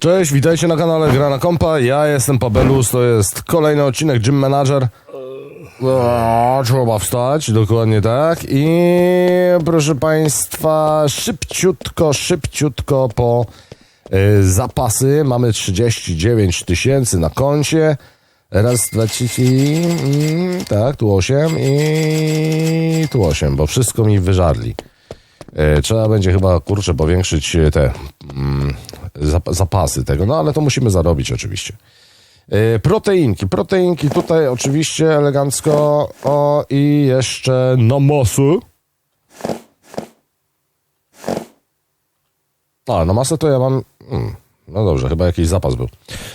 Cześć, witajcie na kanale Gra na Kompa. Ja jestem Pabelus, to jest kolejny odcinek Gym Manager. O, trzeba wstać, dokładnie tak. I proszę Państwa, szybciutko, szybciutko po y, zapasy. Mamy 39 tysięcy na koncie. Raz, dwa, trzy, trzy, tak, tu 8 i tu 8, bo wszystko mi wyżarli. E, Trzeba będzie chyba, kurczę, powiększyć e, te mm, zapasy tego, no ale to musimy zarobić oczywiście. E, Proteinki, proteinki tutaj oczywiście elegancko, o i jeszcze namosy. A, na masę to ja mam. Mm, no dobrze, chyba jakiś zapas był.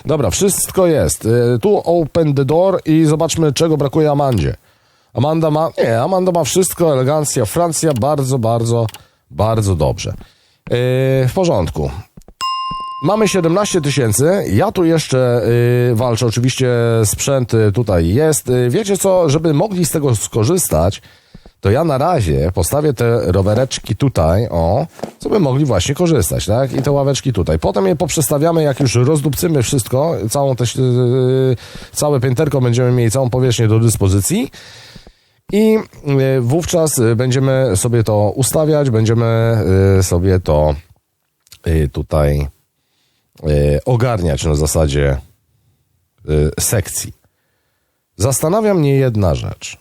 Dobra, wszystko jest. E, Tu open the door i zobaczmy, czego brakuje Amandzie. Amanda ma. Nie, Amanda ma wszystko, elegancja. Francja bardzo, bardzo, bardzo dobrze. Yy, w porządku. Mamy 17 tysięcy. Ja tu jeszcze yy, walczę. Oczywiście sprzęt y, tutaj jest. Yy, wiecie co, żeby mogli z tego skorzystać, to ja na razie postawię te rowereczki tutaj, o, co by mogli właśnie korzystać, tak? I te ławeczki tutaj. Potem je poprzestawiamy, jak już rozdupcymy wszystko, całą te, yy, całe pięterko będziemy mieli całą powierzchnię do dyspozycji. I y, wówczas y, będziemy sobie to ustawiać, będziemy y, sobie to y, tutaj y, ogarniać na zasadzie y, sekcji. Zastanawia mnie jedna rzecz.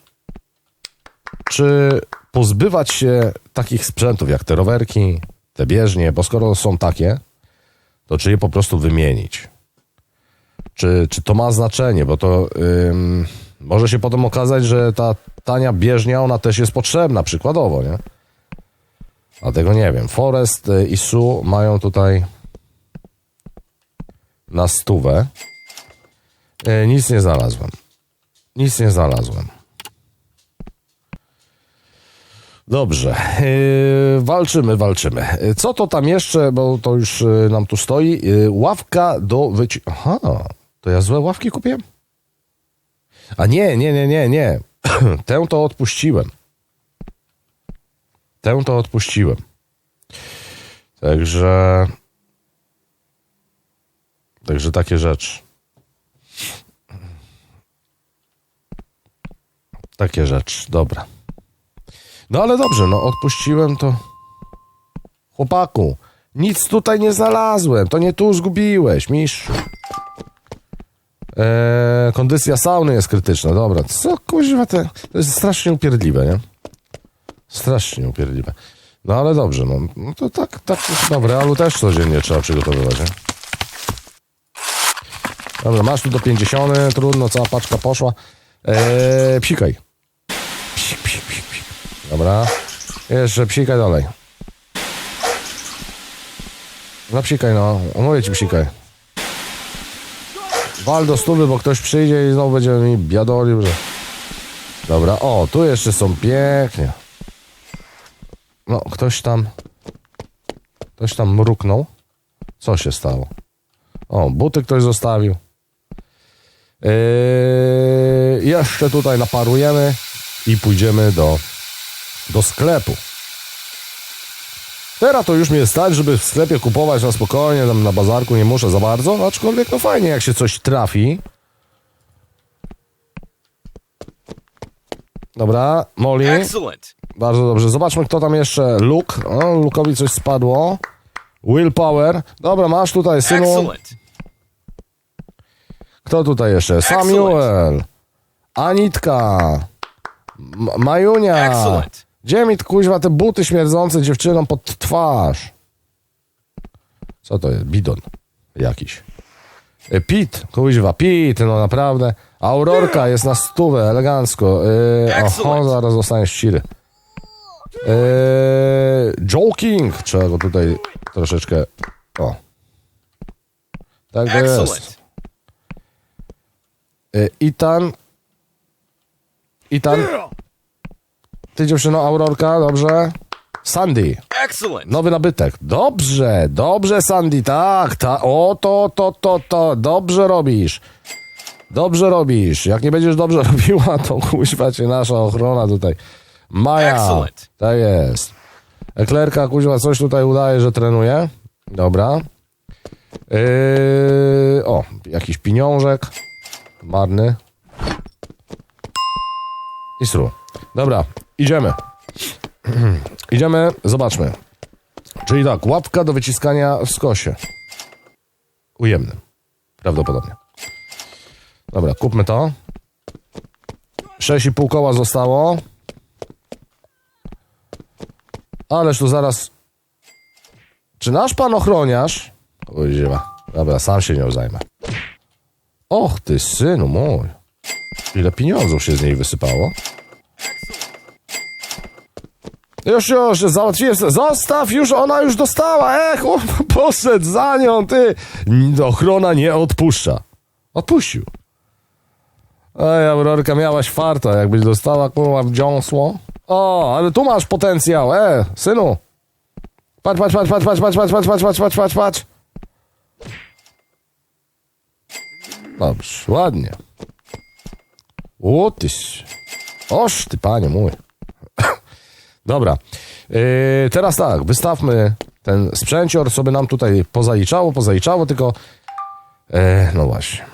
Czy pozbywać się takich sprzętów jak te rowerki, te bieżnie, bo skoro są takie, to czy je po prostu wymienić? Czy, czy to ma znaczenie, bo to ym, może się potem okazać, że ta tania bieżnia, ona też jest potrzebna, przykładowo, nie? Dlatego nie wiem. Forest y, i Su mają tutaj na stówę. Y, Nic nie znalazłem. Nic nie znalazłem. Dobrze. Yy, walczymy, walczymy. Yy, Co to tam jeszcze, bo to już yy, nam tu stoi. Ławka do wyci... Aha, to ja złe ławki kupiłem? A nie, nie, nie, nie, nie. Tę to odpuściłem. Tę to odpuściłem. Także... Także takie rzeczy. Takie rzeczy, dobra. No ale dobrze, no odpuściłem to. Chłopaku, nic tutaj nie znalazłem. To nie tu zgubiłeś, mistrzu. Eee, kondycja sauny jest krytyczna. Dobra, co kuźwa te... To jest strasznie upierdliwe, nie? Strasznie upierdliwe. No ale dobrze, no, no to tak, tak chyba w realu też codziennie trzeba przygotowywać, nie? Dobra, masz tu do 50, trudno, cała paczka poszła. Eee, psikaj. Psik, psik, psik, psik. Dobra. Jeszcze psikaj dalej. No psikaj, no. Mówię ci psikaj. Wal do stówy, bo ktoś przyjdzie i znowu będzie mi biadolił, że... Dobra, o, tu jeszcze są pięknie. No, ktoś tam... Ktoś tam mruknął. Co się stało? O, buty ktoś zostawił. Yy, jeszcze tutaj naparujemy i pójdziemy do, do sklepu. Teraz to już mnie stać, żeby w sklepie kupować na spokojnie, tam na bazarku nie muszę za bardzo, aczkolwiek no fajnie jak się coś trafi. Dobra, Molly, Excellent. bardzo dobrze. Zobaczmy kto tam jeszcze. Luke, o, Luke'owi coś spadło. Willpower, dobra, masz tutaj synu. Excellent. Kto tutaj jeszcze? Samuel, Anitka, M- Majunia. Excellent. Gdzie mi kuźwa te buty śmierdzące dziewczynom pod twarz? Co to jest? Bidon jakiś. E, Pit, kuźwa, Pit, no naprawdę. Aurorka jest na stówę, elegancko. E, oho, Excellent. zaraz dostanie ściry. E, Joking, trzeba go tutaj troszeczkę... O. Tak to jest. E, Itan. Itan. Ty dziewczyno, Aurorka, dobrze. Sandy. Excellent. Nowy nabytek. Dobrze, dobrze, Sandy, tak, ta, o, to, to, to, to, dobrze robisz. Dobrze robisz. Jak nie będziesz dobrze robiła, to kuźwa cię nasza ochrona tutaj. Maja. Excellent. Tak jest. Eklerka, kuźwa, coś tutaj udaje, że trenuje. Dobra. Yy, o, jakiś pieniążek. Marny. I sru. Dobra, idziemy. idziemy, zobaczmy. Czyli tak, łapka do wyciskania w skosie. Ujemnym. Prawdopodobnie. Dobra, kupmy to. 6,5 koła zostało. Ależ tu zaraz... Czy nasz pan ochroniarz... Kuźwa. Dobra, sam się nią zajmę. Och ty synu mój. Ile pieniądzów się z niej wysypało. Już, już, załatwiłem se- Zostaw, już, ona już dostała. Ech, o, poszedł za nią, ty. Ochrona nie odpuszcza. Odpuścił. Ej, Aurorka, miałaś farta, jakbyś dostała kurwa w dziąsło. O, ale tu masz potencjał, e, synu. Patrz, patrz, patrz, patrz, patrz, patrz, patrz, patrz, patrz, patrz, patrz, patrz. Dobrze, ładnie. O, tyś. Oż ty, panie mój. Dobra. Yy, teraz tak, wystawmy ten sprzęcior, co by nam tutaj pozaliczało, pozaliczało, tylko... Yy, no właśnie.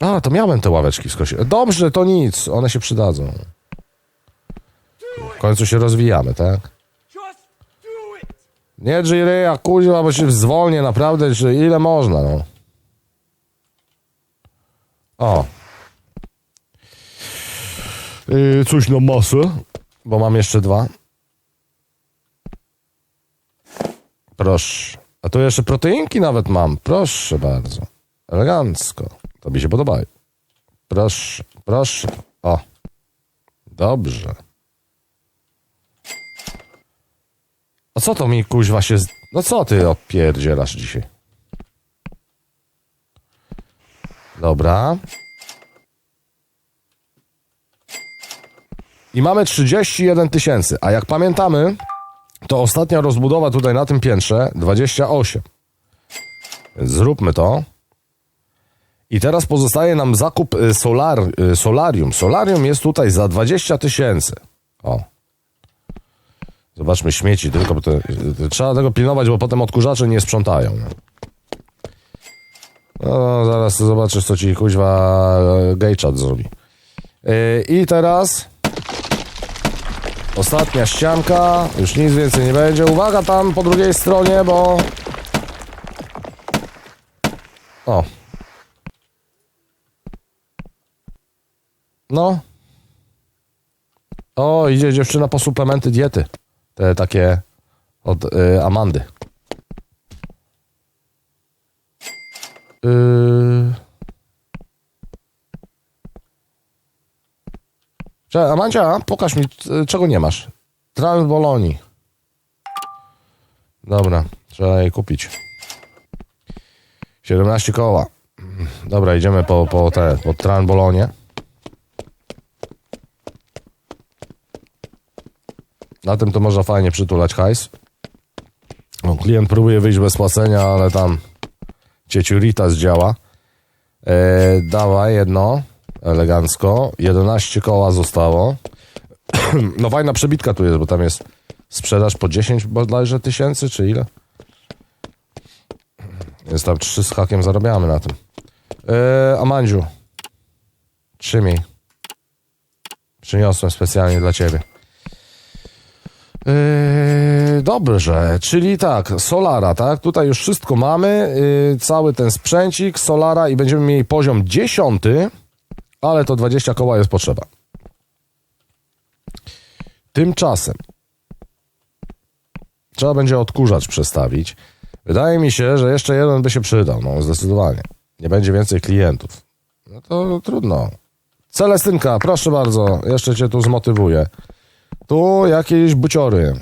A, to miałem te ławeczki w skosie. Dobrze, to nic, one się przydadzą. W końcu się rozwijamy, tak? Nie drzyj ryja, kuźwa, bo się zwolnię naprawdę, ile można, no. O. Yy, coś na masę, bo mam jeszcze dwa. Proszę. A tu jeszcze proteinki nawet mam. Proszę bardzo. Elegancko. To mi się podobają. Proszę, proszę. O. Dobrze. A co to mi kuźwa się... z- No co ty opierdzielasz dzisiaj? Dobra. I mamy 31 tysięcy, a jak pamiętamy, to ostatnia rozbudowa tutaj na tym piętrze 28. Więc zróbmy to. I teraz pozostaje nam zakup y, solar, y, solarium. Solarium jest tutaj za 20 tysięcy. O. Zobaczmy śmieci, tylko to, to, trzeba tego pilnować, bo potem odkurzacze nie sprzątają. No, zaraz zobaczysz, co ci kuźwa e, gejczat zrobi. Yy, I teraz ostatnia ścianka, już nic więcej nie będzie. Uwaga tam po drugiej stronie, bo... O. No. O, idzie dziewczyna po suplementy diety. Te takie od y, Amandy. Yy... Pokaż mi, czego nie masz. Transboloni. Dobra, trzeba jej kupić. 17 koła. Dobra, idziemy po, po te, po tranbolonie. Na tym to można fajnie przytulać hajs. No, klient próbuje wyjść bez płacenia, ale tam cieciurita zdziała. E, dawaj jedno, elegancko. 11 koła zostało. no fajna przebitka tu jest, bo tam jest sprzedaż po 10 bodajże tysięcy, czy ile? Jest tam 3 z hakiem zarabiamy na tym. E, Amandziu, trzymaj. Przyniosłem specjalnie dla ciebie. Yy, dobrze, czyli tak, Solara, tak? Tutaj już wszystko mamy, yy, cały ten sprzęcik Solara i będziemy mieli poziom 10, ale to 20 koła jest potrzeba. Tymczasem trzeba będzie odkurzacz przestawić. Wydaje mi się, że jeszcze jeden by się przydał, no zdecydowanie. Nie będzie więcej klientów. No to trudno. Celestynka, proszę bardzo, jeszcze cię tu zmotywuję. Tu jakieś buciory.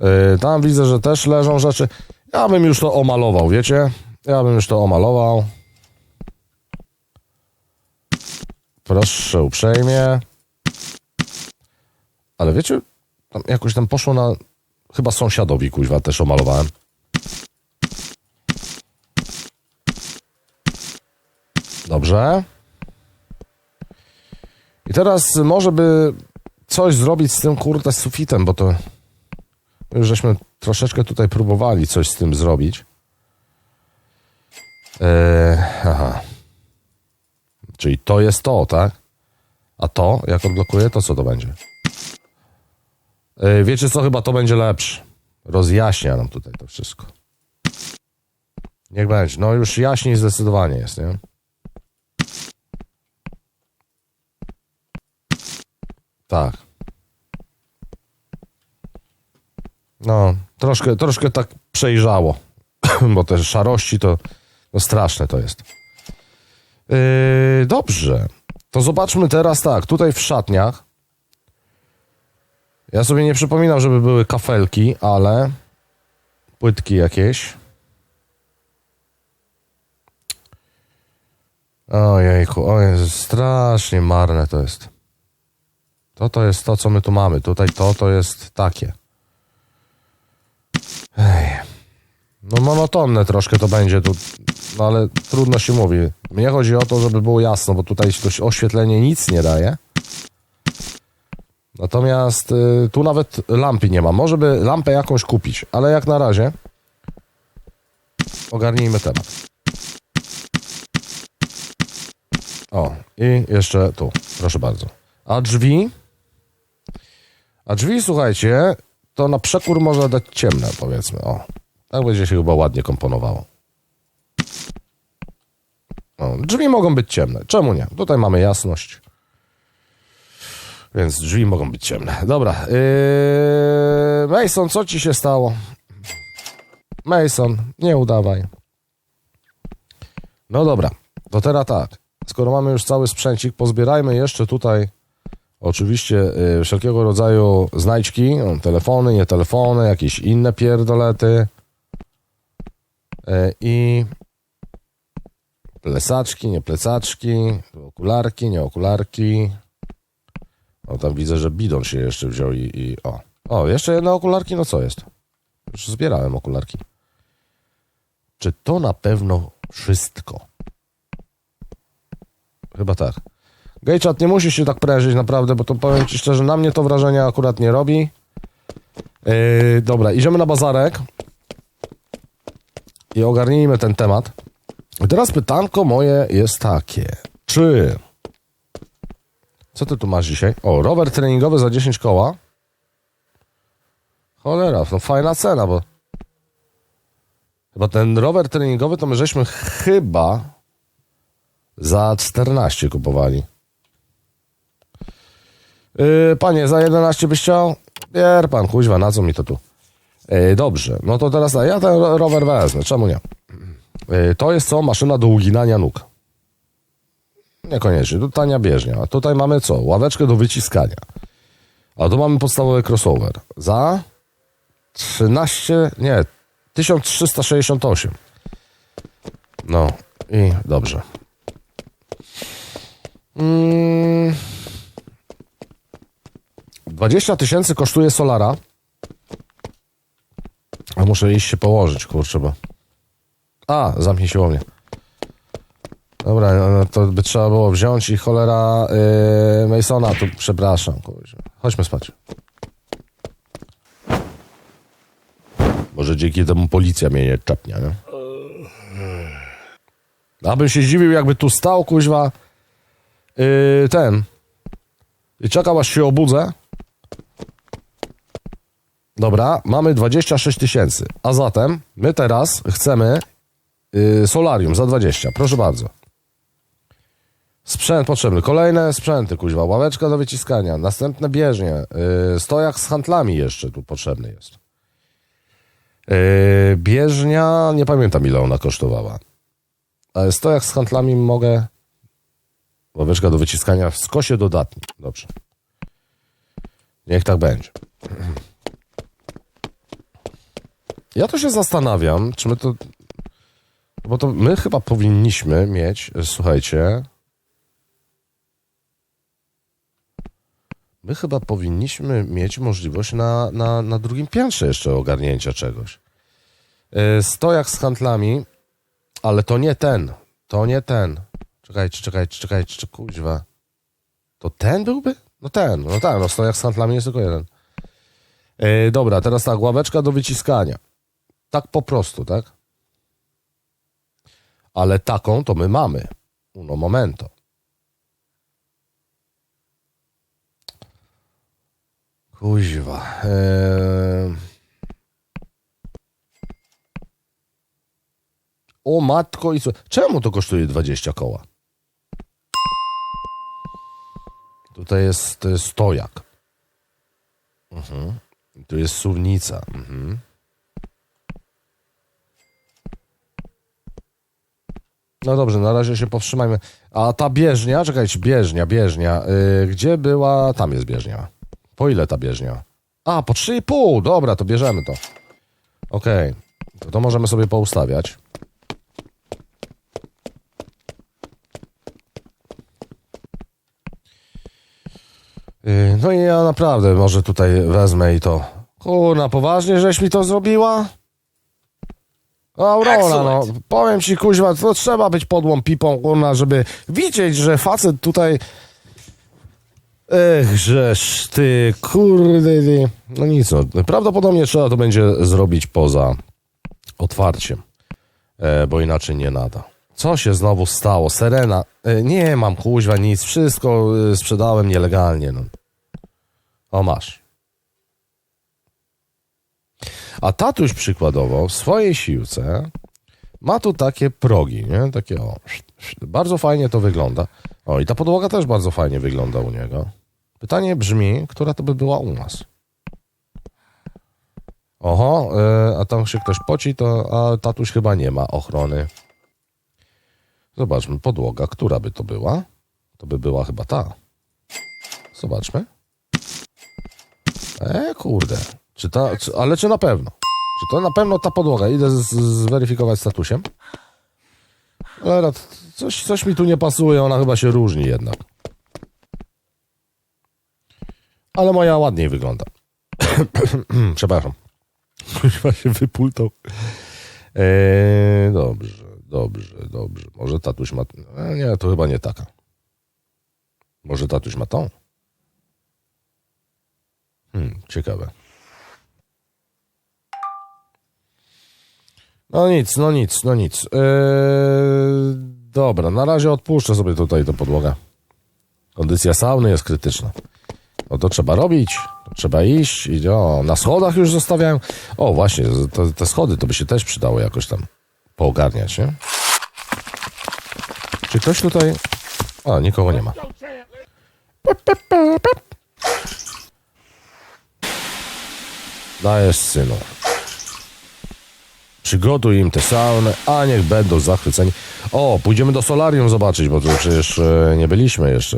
Yy, tam widzę, że też leżą rzeczy. Ja bym już to omalował, wiecie? Ja bym już to omalował. Proszę uprzejmie. Ale wiecie, tam jakoś tam poszło na... Chyba sąsiadowi, kuźwa, też omalowałem. Dobrze. I teraz może by coś zrobić z tym kurde sufitem, bo to już żeśmy troszeczkę tutaj próbowali coś z tym zrobić. Eee, aha. Czyli to jest to, tak? A to, jak odblokuję, to co to będzie? Eee, wiecie co, chyba to będzie lepsze. Rozjaśnia nam tutaj to wszystko. Niech będzie. No już jaśniej zdecydowanie jest, nie? Tak. No, troszkę, troszkę tak przejrzało, bo te szarości to no straszne to jest. Yy, dobrze, to zobaczmy teraz tak, tutaj w szatniach. Ja sobie nie przypominam, żeby były kafelki, ale płytki jakieś. Ojejku, o Jezu, strasznie marne to jest. To to jest to, co my tu mamy. Tutaj to to jest takie. Ej. No monotonne troszkę to będzie tu, no ale trudno się mówi. Mnie chodzi o to, żeby było jasno, bo tutaj to oświetlenie nic nie daje. Natomiast y, tu nawet lampy nie ma. Może by lampę jakąś kupić, ale jak na razie ogarnijmy temat. O, i jeszcze tu, proszę bardzo. A drzwi? A drzwi, słuchajcie, to na przekór można dać ciemne, powiedzmy. O, tak będzie się chyba ładnie komponowało. O, drzwi mogą być ciemne. Czemu nie? Tutaj mamy jasność. Więc drzwi mogą być ciemne. Dobra. Yy... Mason, co ci się stało? Mason, nie udawaj. No dobra, to teraz tak. Skoro mamy już cały sprzęcik, pozbierajmy jeszcze tutaj oczywiście y, wszelkiego rodzaju znajdźki, telefony, nie telefony, jakieś inne pierdolety y, i plecaczki, nie plecaczki, okularki, nie okularki. O, tam widzę, że bidon się jeszcze wziął i, i o. O, jeszcze jedne okularki, no co jest? Już zbierałem okularki. Czy to na pewno wszystko? Chyba tak. Gejczat nie musi się tak prężyć naprawdę, bo to powiem ci szczerze, na mnie to wrażenie akurat nie robi. Yy, dobra, idziemy na bazarek i ogarnijmy ten temat. I teraz pytanko moje jest takie. Czy... Co ty tu masz dzisiaj? O, rower treningowy za 10 koła. Cholera, no fajna cena, bo... Chyba ten rower treningowy to my żeśmy chyba za 14 kupowali. Yy, panie, za 11 byś chciał? Bier pan, kuźwa, na co mi to tu? Yy, dobrze, no to teraz ja ten ro- rower wezmę, czemu nie? Yy, to jest co? Maszyna do uginania nóg. Niekoniecznie, to tania bieżnia. A tutaj mamy co? Ławeczkę do wyciskania. A tu mamy podstawowy crossover. Za 13, nie, 1368. No i dobrze. Mm. 20 tysięcy kosztuje Solara. A muszę iść się położyć, kurczę, bo... A, zamknij się o mnie. Dobra, no, no to by trzeba było wziąć i cholera yy, Masona tu, przepraszam, kurczę. Chodźmy spać. Może dzięki temu policja mnie nie czepnie, nie? Abym się zdziwił, jakby tu stał, kuźwa, yy, ten i czekał, aż się obudzę. Dobra, mamy 26 tysięcy. A zatem my teraz chcemy yy, solarium za 20. Proszę bardzo. Sprzęt potrzebny. Kolejne sprzęty, kuźwa. Ławeczka do wyciskania. Następne bieżnie. Yy, stojak z handlami jeszcze tu potrzebny jest. Yy, bieżnia, nie pamiętam ile ona kosztowała. Ale stojak z handlami mogę... Ławeczka do wyciskania w skosie dodatni. Dobrze. Niech tak będzie. Ja to się zastanawiam, czy my to. Bo to my chyba powinniśmy mieć, słuchajcie. My chyba powinniśmy mieć możliwość na, na, na drugim piętrze jeszcze ogarnięcia czegoś. Yy, Stojak z handlami, ale to nie ten. To nie ten. Czekajcie, czekajcie, czekajcie, czy kuźwa. To ten byłby? No ten, no tak, no stojak z handlami jest tylko jeden. E, dobra, teraz tak, ławeczka do wyciskania. Tak po prostu, tak? Ale taką to my mamy. Uno momento. Kuźwa. Eee... O matko i co? Czemu to kosztuje 20 koła? Tutaj jest, to jest stojak. Mhm. Tu jest suwnica. Mhm. No dobrze, na razie się powstrzymajmy. A ta bieżnia, czekajcie, bieżnia, bieżnia. Yy, gdzie była? Tam jest bieżnia. Po ile ta bieżnia? A, po 3,5. Dobra, to bierzemy to. Okej. To, to możemy sobie poustawiać. Yy, No i ja naprawdę może tutaj wezmę i to. Kurna, poważnie, żeś mi to zrobiła? Aurora, no, powiem ci, kuźwa, to trzeba być podłą pipą, kurna, żeby widzieć, że facet tutaj... Ech, żeż ty, kurde, no nic, no, prawdopodobnie trzeba to będzie zrobić poza otwarciem, e, bo inaczej nie nada. Co się znowu stało? Serena, e, nie mam kuźwa nic, wszystko e, sprzedałem nielegalnie, no. O, masz. A tatuś przykładowo w swojej siłce ma tu takie progi, nie? Takie o. Bardzo fajnie to wygląda. O, i ta podłoga też bardzo fajnie wygląda u niego. Pytanie brzmi, która to by była u nas? Oho, y, a tam się ktoś poci, to a tatuś chyba nie ma ochrony. Zobaczmy, podłoga, która by to była? To by była chyba ta. Zobaczmy. E, kurde. Czy ta, czy, ale czy na pewno? Czy to na pewno ta podłoga? Idę z, zweryfikować statusem. Ale coś, coś mi tu nie pasuje, ona chyba się różni jednak. Ale moja ładniej wygląda. Przepraszam. Chyba się wypultał. Eee, dobrze, dobrze, dobrze. Może tatuś ma... E, nie, to chyba nie taka. Może tatuś ma tą? Hmm, ciekawe. No nic, no nic, no nic. Eee, dobra, na razie odpuszczę sobie tutaj tę podłogę. Kondycja sauny jest krytyczna. No to trzeba robić, to trzeba iść. I, o, na schodach już zostawiają. O, właśnie, te, te schody to by się też przydało jakoś tam poogarniać, nie? Czy ktoś tutaj... A, nikogo nie ma. Dajesz, synu. Przygotuj im te sauny, a niech będą zachwyceni. O, pójdziemy do solarium zobaczyć, bo tu przecież e, nie byliśmy jeszcze.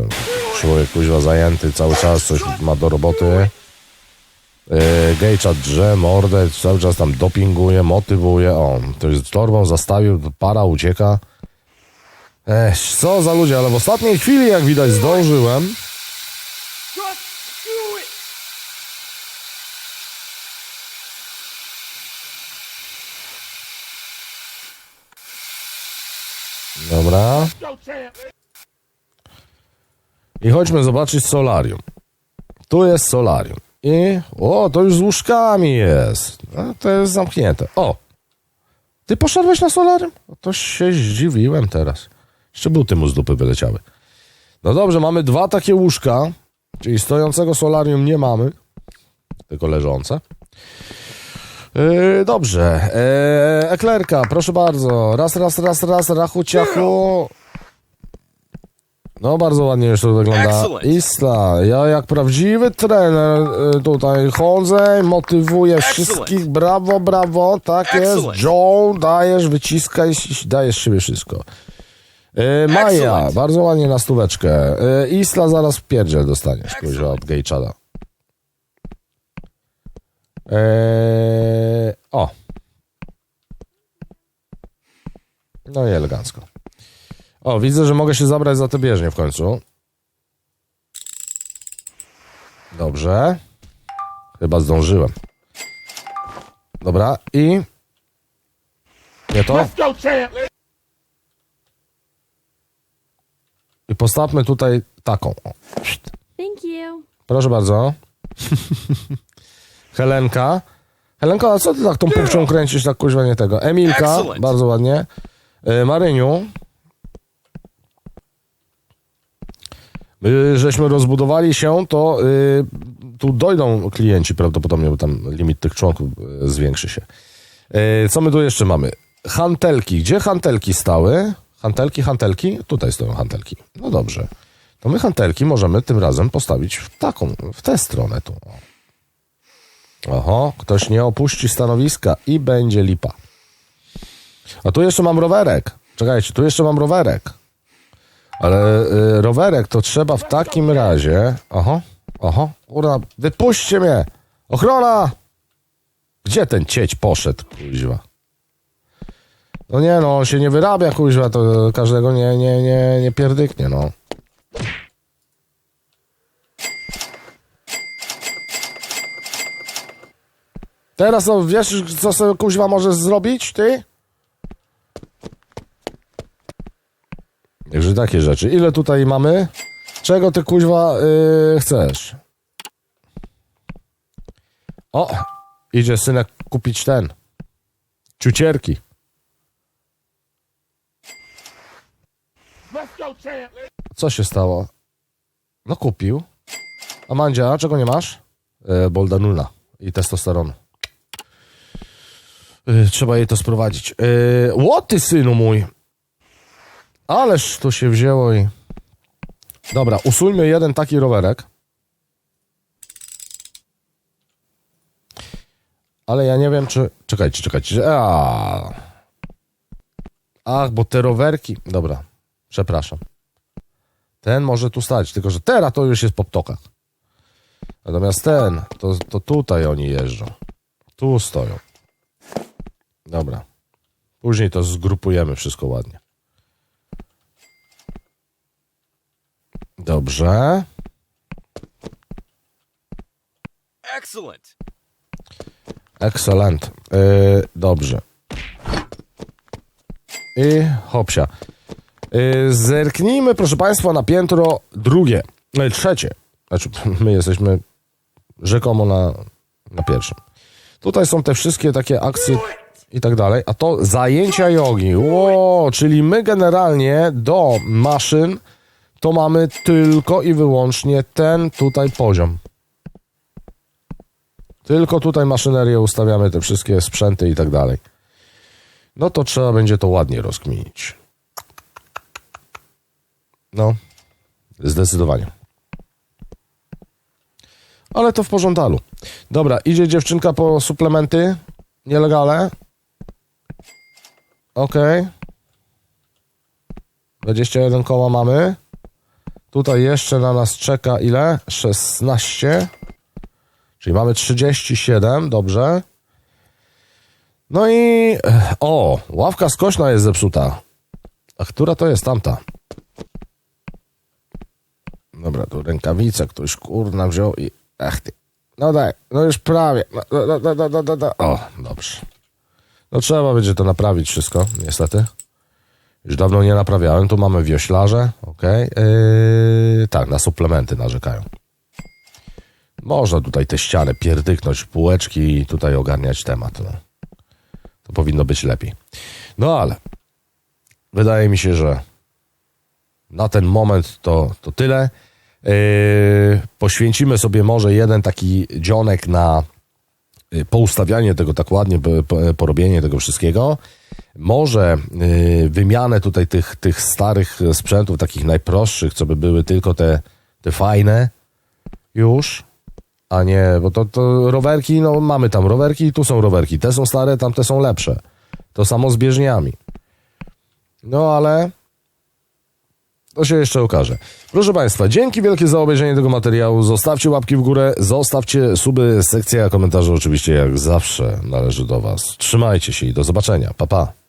Człowiek kuźwa zajęty cały czas, coś ma do roboty. E, Gejcza drze, mordę, cały czas tam dopinguje, motywuje. O, to jest torbą zastawił, para ucieka. Ech, co za ludzie, ale w ostatniej chwili, jak widać, zdążyłem. Dobra. I chodźmy zobaczyć solarium. Tu jest solarium. I, o, to już z łóżkami jest. No, to jest zamknięte. O, ty poszedłeś na solarium? To się zdziwiłem teraz. Jeszcze buty mu z dupy wyleciały. No dobrze, mamy dwa takie łóżka, czyli stojącego solarium nie mamy, tylko leżące. Yy, dobrze. Yy, eklerka, proszę bardzo. Raz, raz, raz, raz, rachu, ciachu. No, bardzo ładnie już to wygląda. Excellent. Isla, ja jak prawdziwy trener y, tutaj chodzę, motywuję wszystkich. Brawo, brawo, tak jest. Excellent. Joe, dajesz, wyciskaj, dajesz siebie wszystko. Maja, Excellent. bardzo ładnie na stóweczkę. Isla zaraz pierdziel dostaniesz, kuźwa, od Gejczada. Eee, o. No i elegancko. O, widzę, że mogę się zabrać za tę bieżnię w końcu. Dobrze. Chyba zdążyłem. Dobra, i... Nie to? I postawmy tutaj taką. Thank you. Proszę bardzo. Helenka. Helenka, a co ty tak tą pupcią kręcisz, tak kuźwa nie tego? Emilka, Excellent. bardzo ładnie. E, Maryniu. My, żeśmy rozbudowali się, to y, tu dojdą klienci prawdopodobnie, bo tam limit tych członków y, zwiększy się. Y, co my tu jeszcze mamy? Hantelki. Gdzie hantelki stały? Hantelki, hantelki? Tutaj stoją hantelki. No dobrze. To my hantelki możemy tym razem postawić w taką, w tę stronę tu. Oho, ktoś nie opuści stanowiska i będzie lipa. A tu jeszcze mam rowerek. Czekajcie, tu jeszcze mam rowerek. Ale y, rowerek to trzeba w takim razie. Oho, oho, kurwa, wypuśćcie mnie! Ochrona! Gdzie ten cieć poszedł, kuźwa? No nie no, on się nie wyrabia, kuźwa, to każdego nie, nie, nie, nie pierdyknie, no. Teraz no, wiesz, co sobie kuźwa możesz zrobić, ty? Także takie rzeczy. Ile tutaj mamy? Czego ty kuźwa yy, chcesz? O! Idzie synek kupić ten. Ciucierki. Co się stało? No kupił. A Mandzia, czego nie masz? E, Boldanuna i testosteronu. E, trzeba jej to sprowadzić. E, łoty, synu mój! Ależ to się wzięło i... Dobra, usuńmy jeden taki rowerek. Ale ja nie wiem, czy... Czekajcie, czekajcie. A. Ach, bo te rowerki... Dobra, przepraszam. Ten może tu stać, tylko że teraz to już jest po ptokach. Natomiast ten, to, to tutaj oni jeżdżą. Tu stoją. Dobra. Później to zgrupujemy wszystko ładnie. Dobrze. Excellent. Excellent. Yy, dobrze. I hopsia. Yy, zerknijmy, proszę Państwa, na piętro drugie. No, trzecie. Znaczy, my jesteśmy rzekomo na, na pierwszym. Tutaj są te wszystkie takie akcje i tak dalej. A to zajęcia jogi. Ło, czyli my generalnie do maszyn to mamy tylko i wyłącznie ten tutaj poziom. Tylko tutaj maszynerię ustawiamy, te wszystkie sprzęty i tak dalej. No to trzeba będzie to ładnie rozkminić. No, zdecydowanie. Ale to w porządku. Dobra, idzie dziewczynka po suplementy nielegale. Okej. 21 koła mamy. Tutaj jeszcze na nas czeka ile? 16. Czyli mamy 37, dobrze. No i. O, ławka skośna jest zepsuta. A która to jest tamta? Dobra, tu rękawice ktoś kurna wziął i. Ach ty. No daj, no już prawie. No, no, no, no, no, no, no. O, dobrze. No trzeba będzie to naprawić wszystko, niestety. Już dawno nie naprawiałem. Tu mamy wioślarze, okej. Yy, tak, na suplementy narzekają. Można tutaj te ściany pierdyknąć, półeczki i tutaj ogarniać temat. No. To powinno być lepiej. No ale wydaje mi się, że na ten moment to, to tyle. Yy, poświęcimy sobie może jeden taki dzionek na poustawianie tego tak ładnie, po- po- porobienie tego wszystkiego. Może yy, wymianę tutaj tych, tych starych sprzętów, takich najprostszych, co by były tylko te, te fajne już, a nie, bo to, to rowerki, no mamy tam rowerki i tu są rowerki. Te są stare, tamte są lepsze. To samo z bieżniami. No ale to się jeszcze okaże. Proszę Państwa, dzięki wielkie za obejrzenie tego materiału. Zostawcie łapki w górę, zostawcie suby, sekcja komentarzy oczywiście jak zawsze należy do Was. Trzymajcie się i do zobaczenia. Pa, pa.